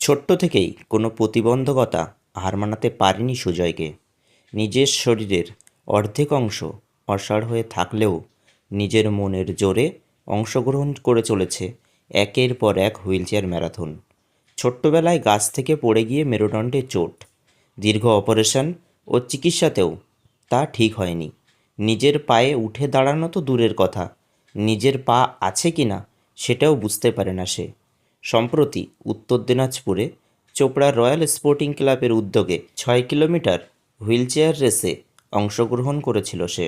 ছোট্ট থেকেই কোনো প্রতিবন্ধকতা হার মানাতে পারেনি সুজয়কে। নিজের শরীরের অর্ধেক অংশ অসাড় হয়ে থাকলেও নিজের মনের জোরে অংশগ্রহণ করে চলেছে একের পর এক হুইলচেয়ার ম্যারাথন। ছোট্টবেলায় গাছ থেকে পড়ে গিয়ে মেরুদণ্ডে চোট, দীর্ঘ অপারেশন ও চিকিৎসাতেও তা ঠিক হয়নি। নিজের পায়ে উঠে দাঁড়ানো তো দূরের কথা, নিজের পা আছে কি না সেটাও বুঝতে পারে না সে। সম্প্রতি উত্তর দিনাজপুরে চোপড়া রয়্যাল স্পোর্টিং ক্লাবের উদ্যোগে ছয় কিলোমিটার হুইলচেয়ার রেসে অংশগ্রহণ করেছিল সে।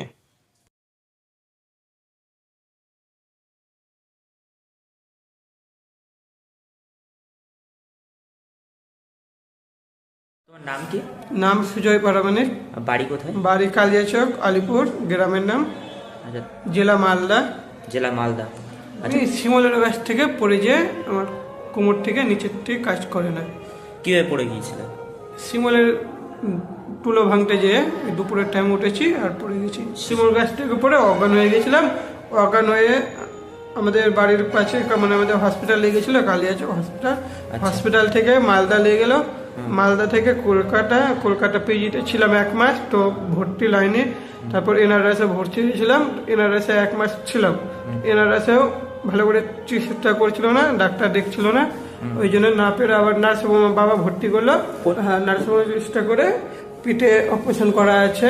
তোমার নাম কি? নাম সুজয় পারামানিক। বাড়ি কোথায়? বাড়ি কালিয়াচক আলিপুর গ্রামের নাম আচ্ছা। জেলা মালদা। জেলা মালদা। আমি শিমলের গাছ থেকে পড়ে যেয়ে আমার কোমর থেকে নিচের থেকে কাজ করে না। কীভাবে পড়ে গিয়েছিল? শিমলের টুলো ভাঙতে যেয়ে দুপুরের টাইম উঠেছি আর পড়ে গেছি। শিমল গাছ থেকে পড়ে অজ্ঞান হয়ে গেছিলাম। অজ্ঞান হয়ে আমাদের বাড়ির পাশে মানে আমাদের হসপিটাল লেগে গেছিল কালিয়াচক হসপিটাল হসপিটাল থেকে মালদা লেগে গেল। মালদা থেকে কলকাতা কলকাতা পিজিতে ছিলাম এক মাস তো ভর্তি লাইনে। তারপর এনআরএসে ভর্তি হয়েছিলাম। এনআরএসে এক মাস ছিলাম। এনআরএসেও ভালো করে চিকিৎসা করছিল না ডাক্তার দেখছিল না। ওই জন্য না পেরে আবার নার্স বাবা ভর্তি করল। হ্যাঁ নার্স চিকিৎসা করে পিঠে অপারেশন করা আছে।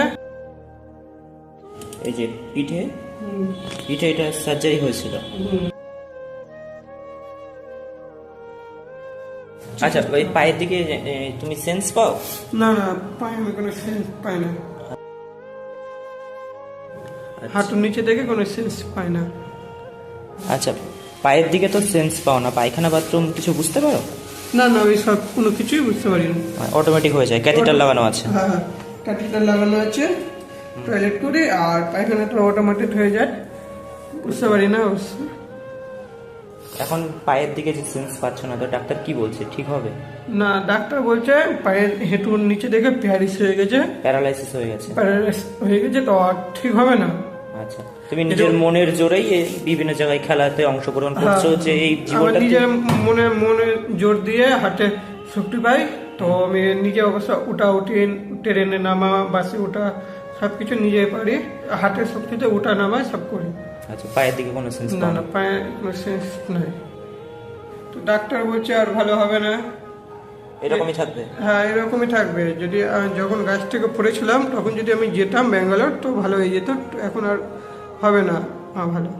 এই যে পিঠে পিঠে এটা সার্জারি হয়েছিল। আচ্ছা ওই পায়ের দিকে তুমি সেন্স পাও? না না পায়ে আমি কোনো সেন্স পাই না। হাঁটুর নিচে থেকে কোনো সেন্স পাই না। আচ্ছা পায়ের দিকে তো সেন্স পাও না পায়খানা বাথরুম কিছু বুঝতে পারো? না না ওই সব কোনো কিছুই বুঝতে পারি না। অটোমেটিক হয়ে যায় ক্যাথিটার লাগানো আছে। হ্যাঁ হ্যাঁ ক্যাথিটার লাগানো আছে টয়লেট করে আর পায়খানাটা অটোমেটিক হয়ে যায়। বুঝতে পারি না অবশ্য। এখন পায়ের দিকে যে সেন্স পাচ্ছ না তো ডাক্তার কি বলছে? ঠিক হবে? না ডাক্তার বলছে পায়ের হেঁটুর নিচে দেখে প্যারিস হয়ে গেছে। প্যারালাইসিস হয়ে গেছে। প্যারালাইস হয়ে গেছে তো আর ঠিক হবে না। আচ্ছা। তুমি নিজের মনের জোরেই বিভিন্ন জায়গায় খেলাতে অংশগ্রহণ করছ হ্যাঁ। যে এই জীবনটা নিজের মনে মনে জোর দিয়ে পাই। তো আমি নিজে অবশ্য উঠা উঠি ট্রেনে নামা বাসে ওঠা সব কিছু নিজে পারি। হাতের শক্তিতে উঠা নামা সব করি। আচ্ছা পায়ের দিকে কোনো সেন্স না না পায়ে কোনো সেন্স নাই। তো ডাক্তার বলছে আর ভালো হবে না। এরকমই থাকবে? হ্যাঁ এরকমই থাকবে। যদি যখন গাছ থেকে পড়েছিলাম, তখন যদি আমি যেতাম ব্যাঙ্গালোর, তো ভালো হয়ে যেত। এখন আর হবে না। ভালো।